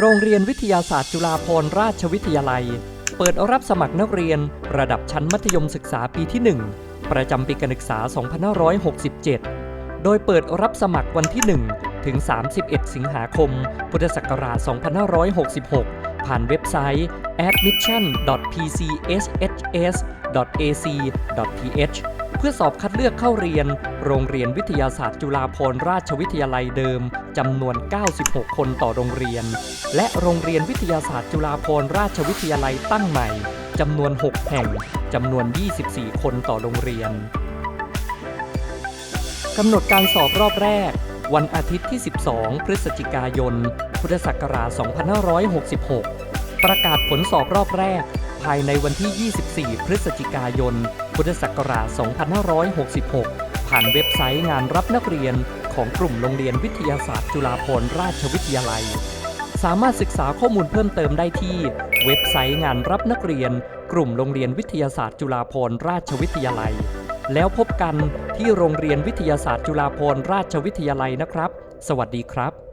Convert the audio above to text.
โรงเรียนวิทยาศาสตร์จุฬาภรณราชวิทยาลัย เปิดรับสมัครนักเรียนระดับชั้นมัธยมศึกษาปีที่ 1 ประจำปีการศึกษา 2567 โดยเปิดรับสมัครวันที่ 1 ถึง 31 สิงหาคม พุทธศักราช 2566 ผ่านเว็บไซต์ admission.pchs.ac.th เพื่อสอบคัดเลือกเข้าเรียน โรงเรียนวิทยาศาสตร์จุฬาภรณราชวิทยาลัยเดิมจำนวน 96 คนต่อโรงเรียน และโรงเรียนวิทยาศาสตร์จุฬาภรณราชวิทยาลัยตั้งใหม่จำนวน 6 แห่งจำนวน 24 คนต่อโรงเรียนกำหนดการสอบรอบแรก วันอาทิตย์ที่ 12 พฤศจิกายน พุทธศักราช 2566 ประกาศผลสอบรอบแรก ภายในวันที่ 24 พฤศจิกายน พุทธศักราช 2566 ผ่านเว็บไซต์งานรับนักเรียนของกลุ่มโรงเรียนวิทยาศาสตร์จุฬาภรณราชวิทยาลัย สามารถศึกษาข้อมูลเพิ่มเติมได้ที่ เว็บไซต์งานรับนักเรียน กลุ่มโรงเรียนวิทยาศาสตร์จุฬาภรณราชวิทยาลัย แล้วพบกันที่โรงเรียนวิทยาศาสตร์จุฬาภรณราชวิทยาลัยนะครับ สวัสดีครับ